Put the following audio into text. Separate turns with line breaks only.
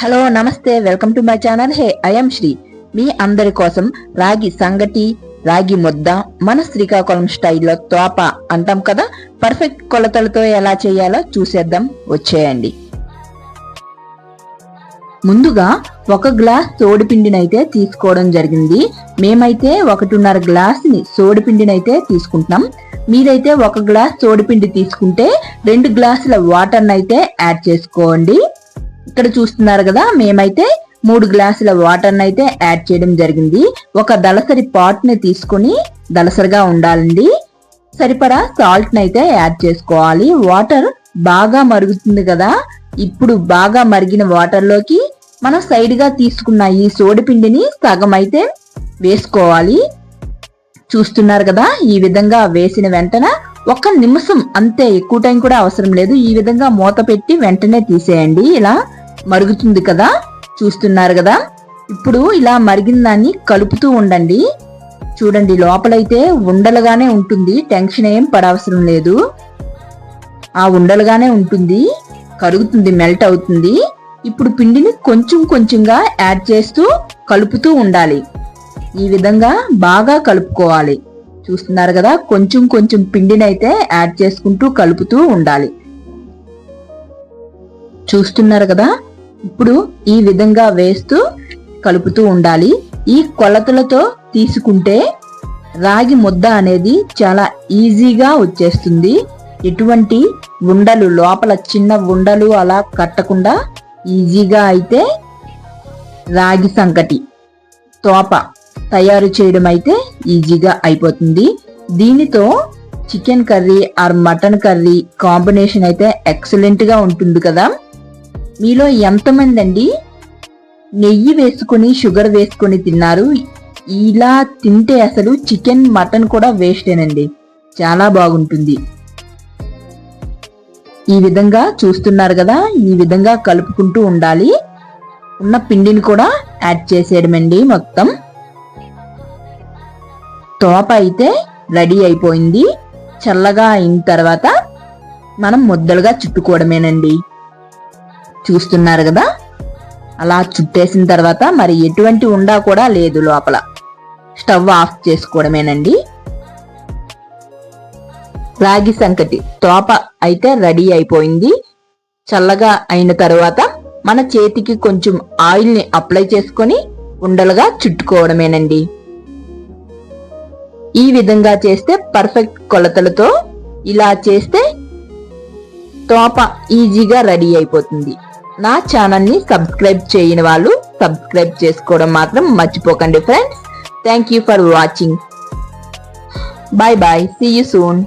Hello నమస్తే welcome to my channel. Hey I'm Sri. మీ అందరి కోసం రాగి సంగటి రాగి ముద్ద మన శ్రీకాకుళం స్టైల్లో తోప అంటాం కదా? పర్ఫెక్ట్ కొలతలతో ఎలా చేయాలో చూసేద్దాం. వచ్చేయండి. ముందుగా ఒక గ్లాస్ సోడిపిండినైతే తీసుకోవడం జరిగింది. మేమైతే ఒకటిన్నర గ్లాస్ని సోడిపిండినైతే తీసుకుంటున్నాం. మీరైతే ఒక గ్లాస్ సోడిపిండి తీసుకుంటే రెండు గ్లాసుల వాటర్ని అయితే యాడ్ చేసుకోండి. ఇక్కడ చూస్తున్నారు కదా మేమైతే మూడు గ్లాసుల వాటర్ అయితే యాడ్ చేయడం జరిగింది. ఒక దళసరి పాట్ని తీసుకుని దళసరిగా ఉండాలండి. సరిపడా సాల్ట్ అయితే యాడ్ చేసుకోవాలి. వాటర్ బాగా మరుగుతుంది కదా. ఇప్పుడు బాగా మరిగిన వాటర్లోకి మనం సైడ్గా తీసుకున్న ఈ సోడిపిండిని సగం అయితే వేసుకోవాలి. చూస్తున్నారు కదా ఈ విధంగా వేసిన వెంటనే ఒక నిమిషం అంతే ఎక్కువ టైం కూడా అవసరం లేదు. ఈ విధంగా మూత పెట్టి వెంటనే తీసేయండి. ఇలా మరుగుతుంది కదా? చూస్తున్నారు కదా? ఇప్పుడు ఇలా మరిగిన దాన్ని కలుపుతూ ఉండండి. చూడండి లోపలైతే ఉండలుగానే ఉంటుంది. టెన్షన్ ఏం పడవసరం లేదు. ఆ ఉండలుగానే ఉంటుంది. కరుగుతుంది మెల్ట్ అవుతుంది. ఇప్పుడు పిండిని కొంచెం కొంచెంగా యాడ్ చేస్తూ కలుపుతూ ఉండాలి. ఈ విధంగా బాగా కలుపుకోవాలి. చూస్తున్నారు కదా? కొంచెం కొంచెం పిండినైతే యాడ్ చేసుకుంటూ కలుపుతూ ఉండాలి. చూస్తున్నారు కదా? ఇప్పుడు ఈ విధంగా వేస్తూ కలుపుతూ ఉండాలి. ఈ కొలతలతో తీసుకుంటే రాగి ముద్ద అనేది చాలా ఈజీగా వచ్చేస్తుంది. ఎటువంటి ఉండలు లోపల చిన్న ఉండలు అలా కట్టకుండా ఈజీగా అయితే రాగి సంకటి తోప తయారు చేయడం అయితే ఈజీగా అయిపోతుంది. దీనితో chicken curry or mutton curry combination అయితే ఎక్సలెంట్గా ఉంటుంది కదా. మీలో ఎంతమంది అండి నెయ్యి వేసుకుని షుగర్ వేసుకుని తిన్నారు. ఇలా తింటే అసలు చికెన్ మటన్ కూడా వేస్టేనండి. చాలా బాగుంటుంది. ఈ విధంగా చూస్తున్నారు కదా ఈ విధంగా కలుపుకుంటూ ఉండాలి. ఉన్న పిండిని కూడా యాడ్ చేసేయడమండి మొత్తం. తోప అయితే రెడీ అయిపోయింది. చల్లగా అయిన తర్వాత మనం ముద్దలుగా చుట్టుకోవడమేనండి. చూస్తున్నారు కదా? అలా చుట్టేసిన తర్వాత మరి ఎటువంటి ఉండా కూడా లేదు లోపల. స్టవ్ ఆఫ్ చేసుకోవడమేనండి. రాగి సంకటి తోప అయితే రెడీ అయిపోయింది. చల్లగా అయిన తర్వాత మన చేతికి కొంచెం ఆయిల్ని అప్లై చేసుకొని ఉండలుగా చుట్టుకోవడమేనండి. ఈ విధంగా చేస్తే పర్ఫెక్ట్ కొలతలతో ఇలా చేస్తే తోప ఈజీగా రెడీ అయిపోతుంది. నా ఛానల్ని సబ్స్క్రైబ్ చేయని వాళ్ళు సబ్స్క్రైబ్ చేసుకోవడం మాత్రం మర్చిపోకండి friends thank you for watching bye bye see you soon